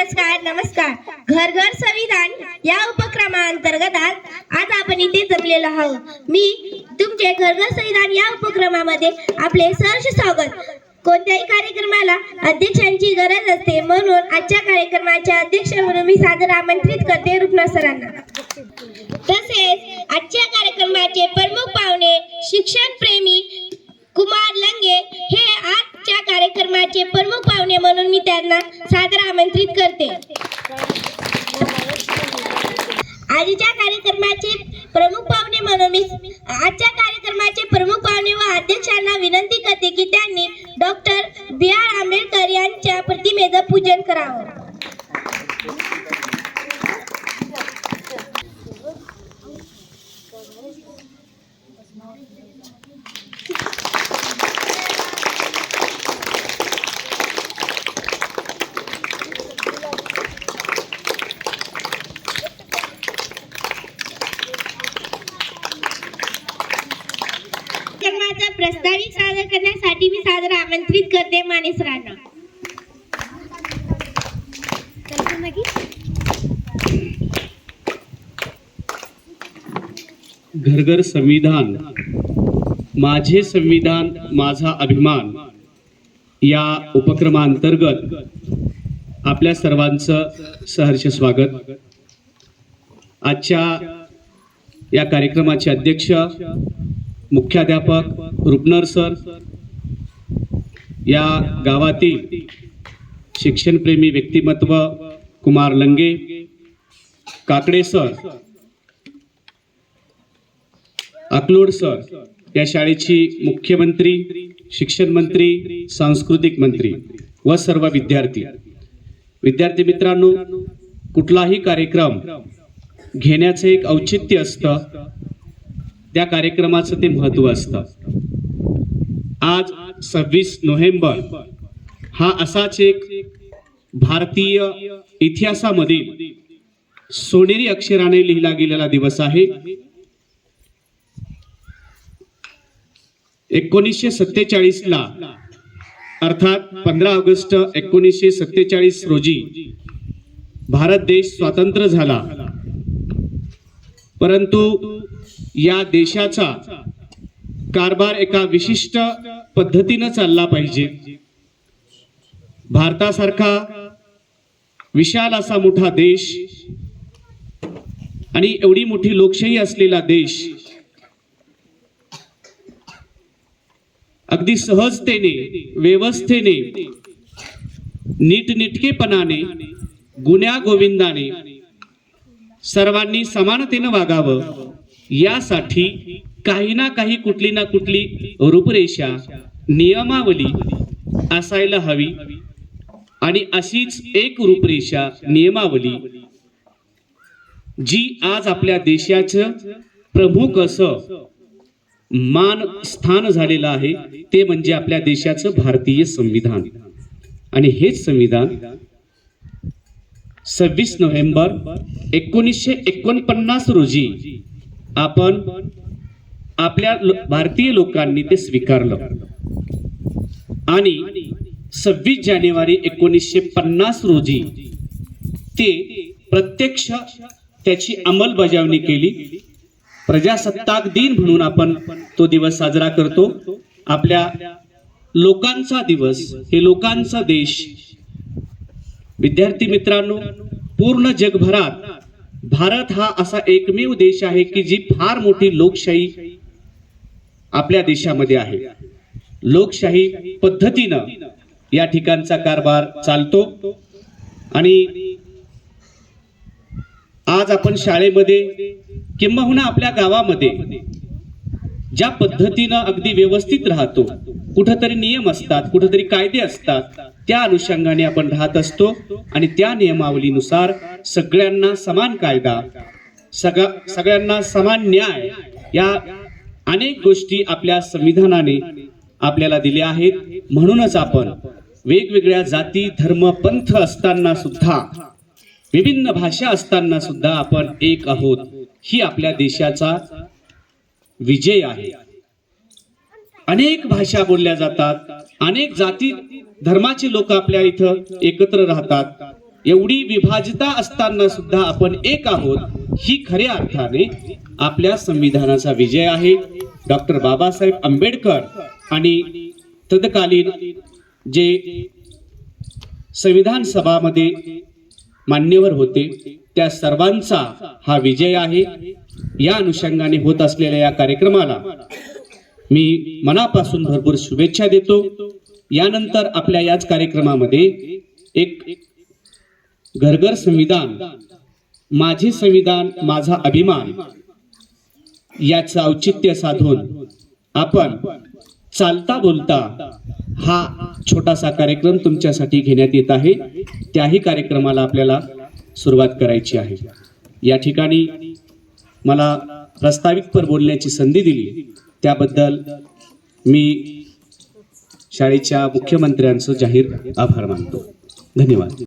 नमस्कार नमस्कार. घर घर संविधान या उपक्रमाअंतर्गत आज आज आपण इथे जमलेलो आहोत. मी तुमचे घर घर संविधान या उपक्रमामध्ये आपले सहर्ष स्वागत. कोणत्याही कार्यक्रमाला अध्यक्षांची गरज असते म्हणून आजच्या कार्यक्रमाच्या अध्यक्ष म्हणून मी सादर आमंत्रित करते रुपना सरांना. तसेच आजच्या कार्यक्रमाचे प्रमुख पाहुणे शिक्षण प्रेमी कुमार लंगे हे आजच्या कार्यक्रमाचे प्रमुख पाहुणे म्हणून मी त्यांना सादर आमंत्रित करते. आजच्या कार्यक्रमाचे प्रमुख पाहुणे म्हणून मी आजच्या कार्यक्रमाचे प्रमुख पाहुणे व अध्यक्षांना विनंती करते की त्यांनी डॉक्टर बी आर आंबेडकर यांच्या प्रतिमेचं पूजन करावं कार्यक्रमाचा प्रस्तावित सादर करण्यासाठी मी सादर आमंत्रित करते माने सरांना घरघर संविधान माझे संविधान माझा अभिमान या उपक्रमांतर्गत आपल्या सर्वांचं सहर्ष स्वागत. आजच्या या कार्यक्रमाचे अध्यक्ष मुख्याध्यापक रुपनर सर या गावातील शिक्षणप्रेमी व्यक्तिमत्व कुमार लंगे काकडे सर अकलोड सर या शाळेची मुख्यमंत्री शिक्षण मंत्री सांस्कृतिक मंत्री व सर्व विद्यार्थी. विद्यार्थी मित्रांनो कुठलाही कार्यक्रम घेण्याचं एक औचित्य असतं त्या कार्यक्रमाचं ते महत्त्व असतं. आज सव्वीस नोव्हेंबर हा असाच एक भारतीय इतिहासामध्ये सोनेरी अक्षराने लिहिला गेलेला दिवस आहे. एकोणीसशे सत्तेचाळीस ला अर्थात पंधरा ऑगस्ट एकोणीसशे सत्तेचाळीस रोजी भारत देश स्वातंत्र्य झाला. परंतु या देशाचा कारभार एका विशिष्ट पद्धतीनं चालला पाहिजे. भारतासारखा विशाल असा मोठा देश आणि एवढी मोठी लोकशाही असलेला देश अगदी सहजतेने व्यवस्थेने नीटनेटकेपणाने गुन्ह्या गोविंदाने सर्वांनी समानतेनं वागावं. यासाठी काही ना काही कुठली ना कुठली रूपरेषा नियमावली असायला हवी. आणि अशीच एक रूपरेषा नियमावली जी आज आपल्या देशाचं प्रमुख असं मान स्थान झालेलं आहे ते म्हणजे आपल्या देशाचं भारतीय संविधान. आणि हेच संविधान सव्वीस नोव्हेंबर एकोणीसशे एकोणपन्नास रोजी आपण आपल्या भारतीय लोकांनी ते स्वीकारलं. आणि सव्वीस जानेवारी एकोणीसशे पन्नास रोजी ते प्रत्यक्ष त्याची अंमलबजावणी केली. प्रजासत्ताक दिन म्हणून आपण तो दिवस साजरा करतो. आपल्या लोकांचा दिवस हे लोकांचा देश विद्यार्थी मित्रांनो पूर्ण जगभरात भारत हा असा एकमेव देश आहे की जी फार मोठी लोकशाही आपल्या देशामध्ये आहे. लोकशाही पद्धतीनं या ठिकाणचा कारभार चालतो आणि आज आपण शाळेमध्ये किंबहुना आपल्या गावामध्ये ज्या पद्धतीनं अगदी व्यवस्थित राहतो कुठंतरी नियम असतात कुठंतरी कायदे असतात त्या अनुषंगाने आपण राहत असतो आणि त्या नियमावलीनुसार सगळ्यांना समान कायदा सगळा सगळ्यांना समान न्याय या अनेक गोष्टी आपल्या संविधानाने आपल्याला दिल्या आहेत. म्हणूनच आपण वेगवेगळ्या जाती धर्म पंथ असताना सुद्धा विभिन्न भाषा असताना सुद्धा आपण एक आहोत. ही आपल्या देशाचा विजय आहे. अनेक भाषा बोलल्या जातात. अनेक जाती धर्माचे लोक आपल्या इथं एकत्र राहतात. एवढी विभाजिता असताना सुद्धा आपण एक आहोत ही खऱ्या अर्थाने आपल्या संविधानाचा विजय आहे. डॉक्टर बाबासाहेब आंबेडकर आणि तत्कालीन जे संविधान सभामध्ये मान्यवर होते त्या सर्वांचा हा विजय आहे. या अनुषंगाने होत असलेल्या या कार्यक्रमाला मी मनापासून भरपूर शुभेच्छा देतो. यानंतर आपल्या याच कार्यक्रमामध्ये एक घरघर संविधान माझे संविधान माझा अभिमान याचं औचित्य साधून आपण चालता बोलता हा छोटासा कार्यक्रम तुमच्यासाठी घेण्यात येत आहे. त्याही कार्यक्रमाला आपल्याला सुरुवात करायची आहे. या ठिकाणी मला प्रस्ताविकपर बोलण्याची संधी दिली. त्याबद्दल मी शाळेच्या मुख्यमंत्र्यांचं जाहीर आभार मानतो. धन्यवाद.